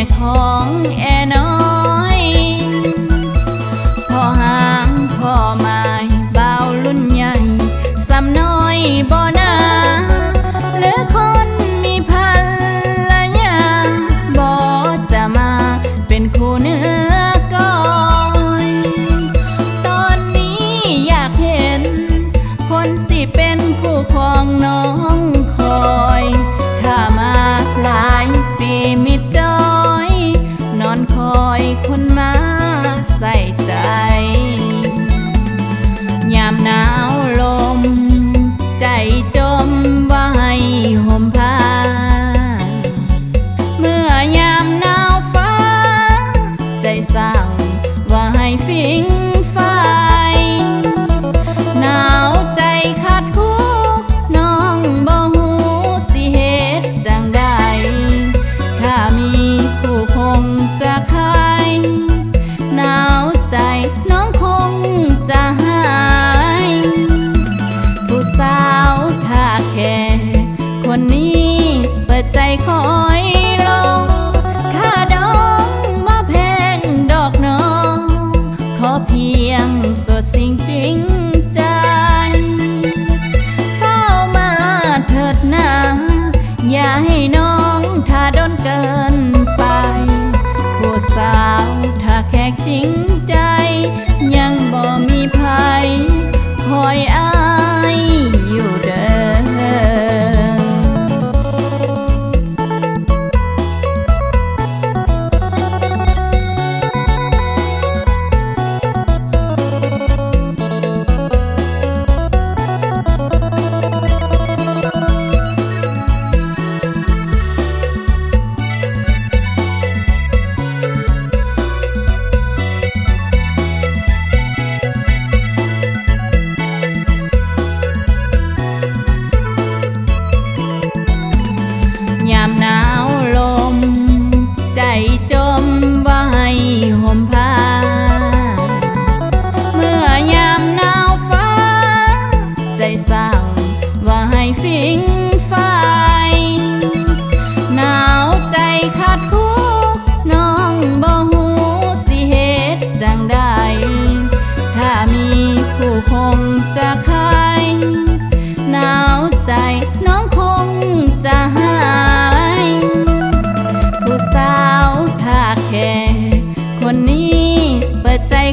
่ของแอน้อยพ่อหางพ่อไม้เบาลุ่นใหญ่สำน้อยบ่น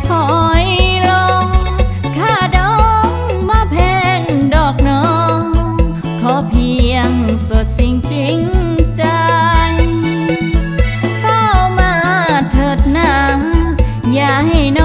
คอยลงค่าดองมาแพงดอกนอง ขอเพียงสดจริงใจ เฝ้ามาเถิดนาให้น้อง